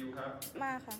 ิวครับ มาค่ะ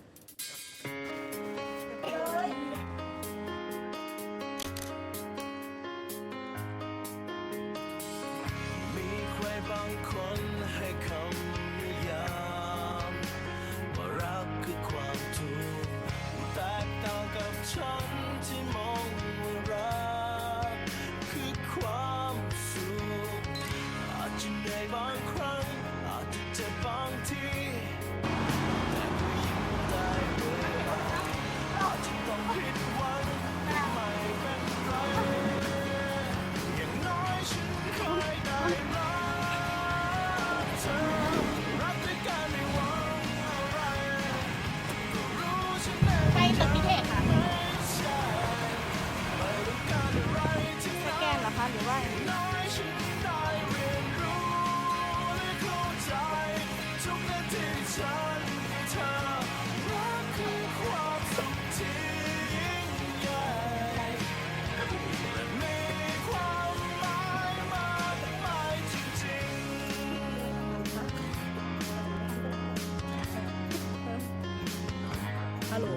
ัลโหล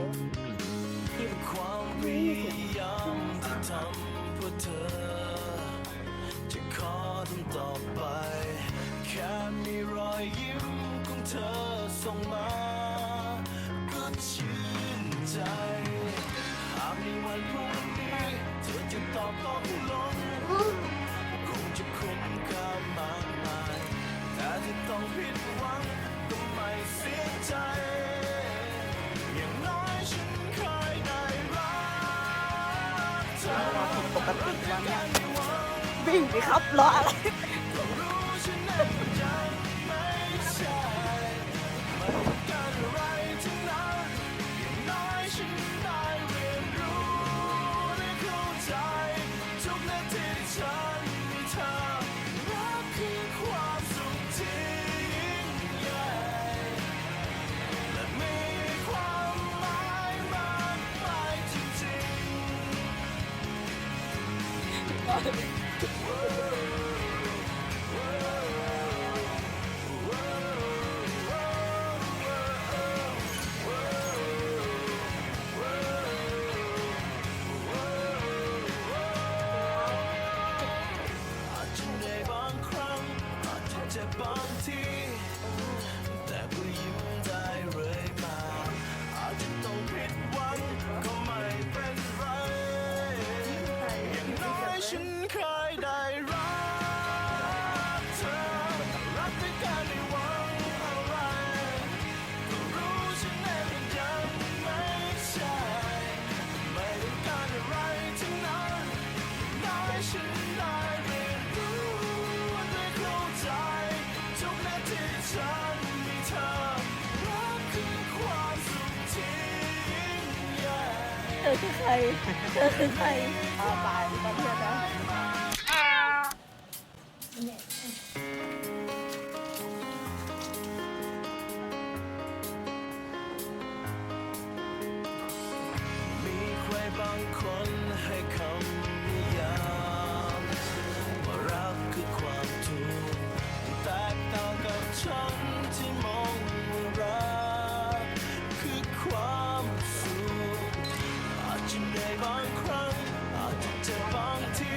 ความพยายามที่ทำเพื่อเธอ จะขอทำต่อไป แค่มีรอยยิ้มของเธอส่งมา ติวันนี้วิ่งไปครับรออะไร ちょっと待って! คือใคร啊า的 จะบางที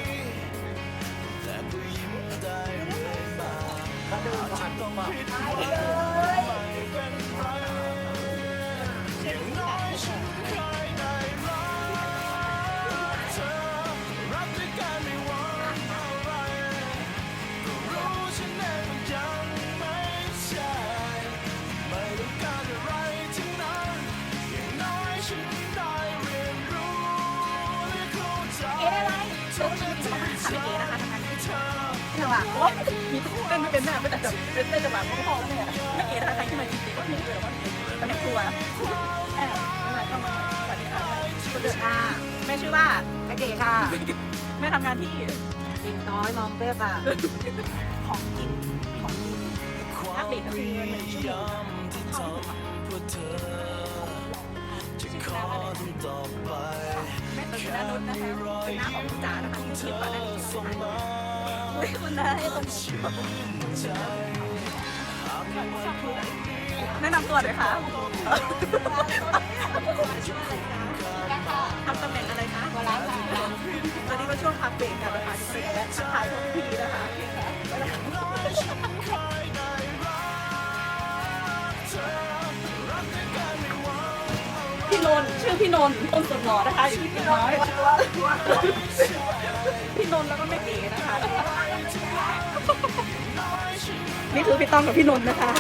แต่ก็ยิ้มได้เรื่อยมาอาจจะต้องผิดหวัง หวะว่ามีเต้นไม่เป็นแม่เไม่แต่จะเป็นเต้นจังหวะของพ่อแม่ไม่เกเอะใครที่มาจริงๆก็มีเลยว่าตอนนี้กลัวแอบอะไรมาสวัสดีค่ะคุณเดือดอาแม่ชื่อว่าแม่เก๋ค่ะ แม่ทำงานที่เด็กน้อยน้องเต้ะค่ะ ของกินของกินอัปเดตก็คือหนึ่งชั่วโมงเข้าถึงจะขอต่อไปแม่ตื่นนะนุชนะคะเป็นหน้าของจ๋านะคะที่เขียนมาได้ แนะนำตัวหน่อยค่ะทำตำแหน่งอะไรคะวลาค่ะตอนนี้ก็ช่วงพักเบรกกันนะคะที่เป็นและถ่ายทุกทีนะคะพี่นนชื่อพี่นนท์คนสุนหล่อนะคะอยู่ที่พี่น้อยพี่นนแล้วก็แม่เก๋นะคะ นี่คือพี่ต้องกับพี่นนท์นะคะ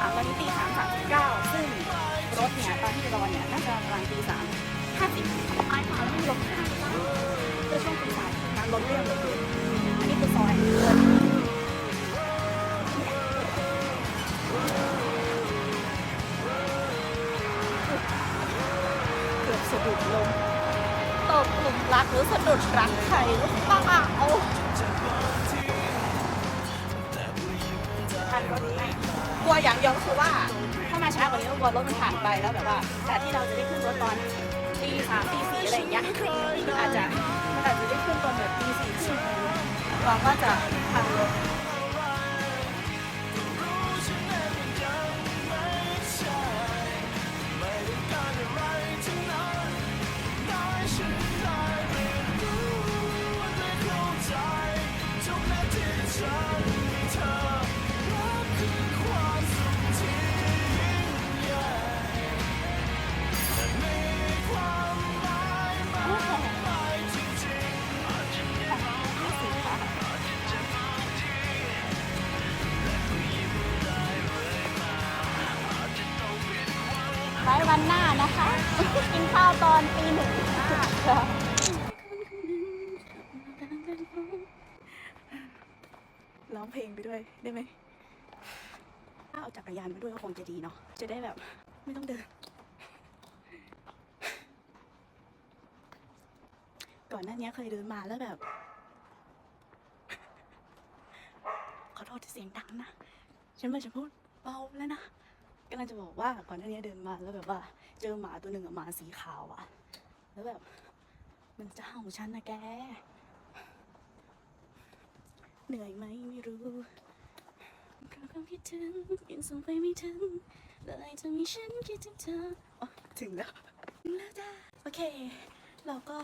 อะตอนนี้ตีสามสามสิบเก้าซึ่งรถเนี่ยตอนที่รอเนี่ยน่าจะประมาณตีสามห้าสิบไอ้มาไม่ลงห้าสิบก็ช่วงตีสามน้ำรถเรียบ รักหรือสะดุดรักใครหรือเปล่าทันก็ดีกลัวอย่างเดียวก็คือว่า ถ้ามาช้ากว่านี้ก็กลัวรถมันผ่านไปแล้วแบบว่าแต่ที่เราจะได้ขึ้นรถตอนตีสามตีสี่อะไรอย่างเงี้ยอาจจะอาจจะได้ขึ้นตอนแบบตีสี่ครึ่งอะไรเงี้ยหวังว่าจะทันรถ กินข้าวตอนตีหนึ่งร้องเพลงไปด้วยได้ไหมถ้าเอาจักรยานมาด้วยก็คงจะดีเนาะ จะได้แบบไม่ต้องเดิน ก่อนหน้านี้เคยเดินมาแล้วแบบ ขอโทษที่เสียงดังนะ ฉันว่จะพูดเบาแล้วนะกำลังจะบอกว่าก่อนหน้านี้เดินมาแล้วแบบว่า เจอหมาตัวหนึ่งอะหมาสีขาวอะแล้วแบบ มันจะเห่าฉันนะแก เหนื่อยไหมไม่รู้เพราะความคิดถึงยังส่งไปไม่ถึงเลยจะมีฉันคิดถึงเธออถึงแล้วถึงแล้วจ้าโอเค เราก็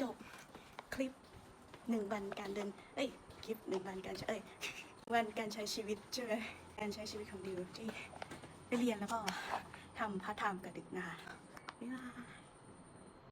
จบคลิปหนึ่งวันการเดิน เอ้ย คลิปหนึ่งวันการใช้เอ้ย วันการใช้ชีวิตใช่ไหมการใช้ชีวิตของดิวที่ไปเรียนแล้วก็ ทำพระธรรมกับดึกนะคะบ๊ายบาย